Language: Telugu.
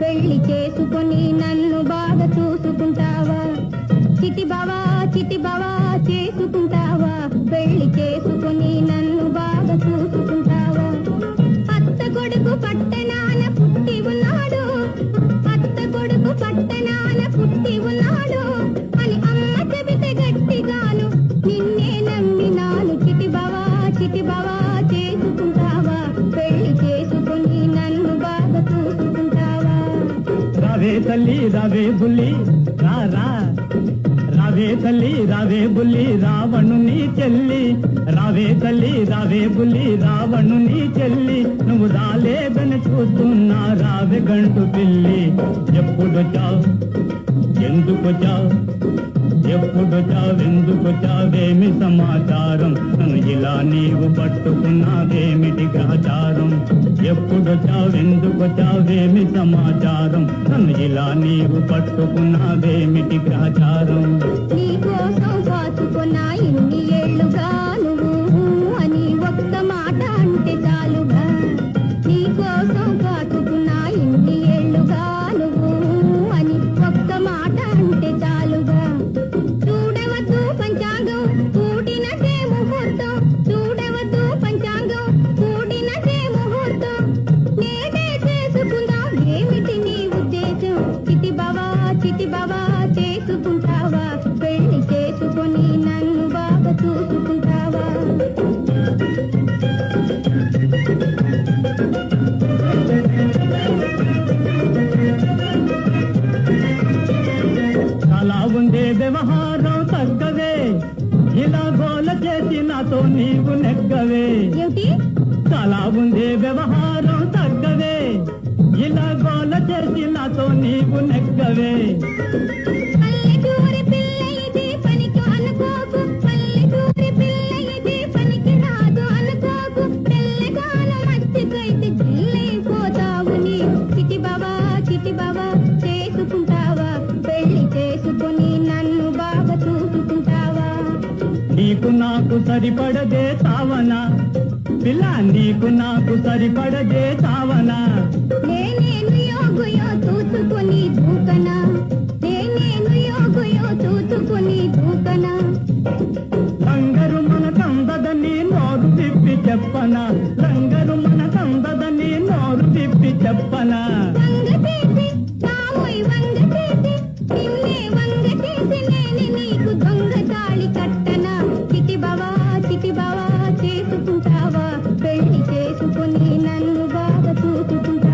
పెళ్ళి చేసుకొని నన్ను బాగా చూసుకుంటావా? చిటి బావా చిటి బావా చేసుకుంటావా? పెళ్ళి చే తల్లి రావే బుల్లి రా రా. రావే తల్లి రావే బుల్లి రావణుని చెల్లి. రావే తల్లి రావే బుల్లి రావణుని చెల్లి. నువ్వు రాలేదని చూస్తున్నా రావే గంటు పిల్లి. ఎప్పుడు చావు ఎందుకు సమాచారం? నన్ను ఇలా నీవు పట్టుకున్నావేమిటి గ్రహచారం? ఎప్పుడొచ్చావెందుకొచ్చావేమి సమాచారం? నన్ను ఇలా నీవు పట్టుకున్నావేమిటి గ్రహచారం? నీ చేసి నాతో నీవు ఏమిటి? చాలా ఉందే వ్యవహారం నీకు నాకు సరిపడదే తావన పిల్ల నీకు నాకు సరిపడదే తావన నేనేను యోగుయో చూసుకొని దూకనా? నేనేను యోగుయో చూసుకొని దూకనా? లంగరు మన కందదని నోరు తిప్పి చెప్పన? లంగరు మన కందదని నోరు తిప్పి చెప్పనా? చుట్టుకొని నన్ను బాగా చూసుకుంటా